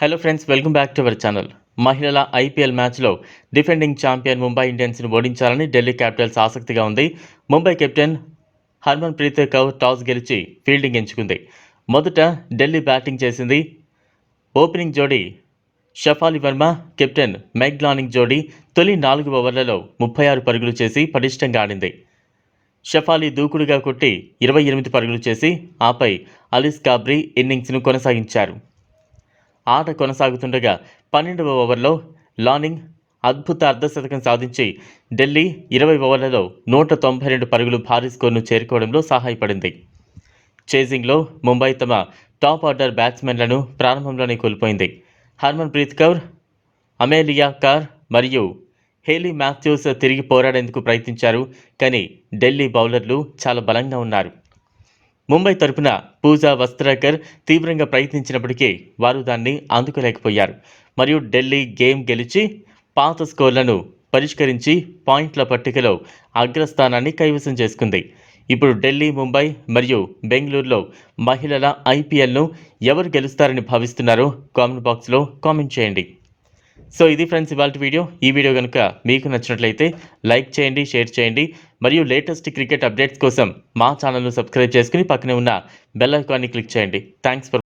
Hello friends welcome back to our channel మహిళల IPL మ్యాచ్లో defending champion Mumbai ఇండియన్స్ను ఓడించాలని ఢిల్లీ క్యాపిటల్స్ ఆసక్తిగా ఉంది. Mumbai captain Harmanpreet Kaur toss గెలిచి ఫీల్డింగ్ ఎంచుకుంది. మొదట ఢిల్లీ బ్యాటింగ్ చేసింది ఓపెనింగ్ జోడీ షఫాలి వర్మ కెప్టెన్ మెగ్లానింగ్ జోడీ తొలి నాలుగు ఓవర్లలో ముప్పై ఆరు పరుగులు చేసి పటిష్టంగా ఆడింది. షఫాలి దూకుడుగా కొట్టి ఇరవై ఎనిమిది పరుగులు చేసి ఆపై అలిస్ కాబ్రీ ఇన్నింగ్స్ను కొనసాగించారు. ఆట కొనసాగుతుండగా పన్నెండవ ఓవర్లో లానింగ్ అద్భుత అర్ధశతకం సాధించి ఢిల్లీ ఇరవై ఓవర్లలో నూట తొంభై రెండు పరుగులు భారీ స్కోర్ను చేరుకోవడంలో సహాయపడింది. చేజింగ్లో ముంబై తమ టాప్ ఆర్డర్ బ్యాట్స్మెన్లను ప్రారంభంలోనే కోల్పోయింది. Harmanpreet Kaur Amelia Kerr మరియు హేలీ మాథ్యూస్ తిరిగి పోరాడేందుకు ప్రయత్నించారు. కానీ ఢిల్లీ బౌలర్లు చాలా బలంగా ఉన్నారు. ముంబై తరపున పూజా వస్త్రాకర్ తీవ్రంగా ప్రయత్నించినప్పటికీ వారు దాన్ని అందుకోలేకపోయారు. మరియు ఢిల్లీ గేమ్ గెలిచి పాత స్కోర్లను పరిష్కరించి పాయింట్ల పట్టికలో అగ్రస్థానాన్ని కైవసం చేసుకుంది. ఇప్పుడు ఢిల్లీ ముంబై మరియు బెంగళూరులో మహిళల ఐపీఎల్ను ఎవరు గెలుస్తారని భావిస్తున్నారో కామెంట్ బాక్స్లో కామెంట్ చేయండి. సో ఇది ఫ్రెండ్స్ ఇవాళ వీడియో. ఈ వీడియో కనుక మీకు నచ్చినట్లయితే లైక్ చేయండి షేర్ చేయండి. మరియు లేటెస్ట్ క్రికెట్ అప్డేట్స్ కోసం మా ఛానల్ను సబ్స్క్రైబ్ చేసుకుని పక్కనే ఉన్న బెల్ ఐకాన్ని క్లిక్ చేయండి. Thanks for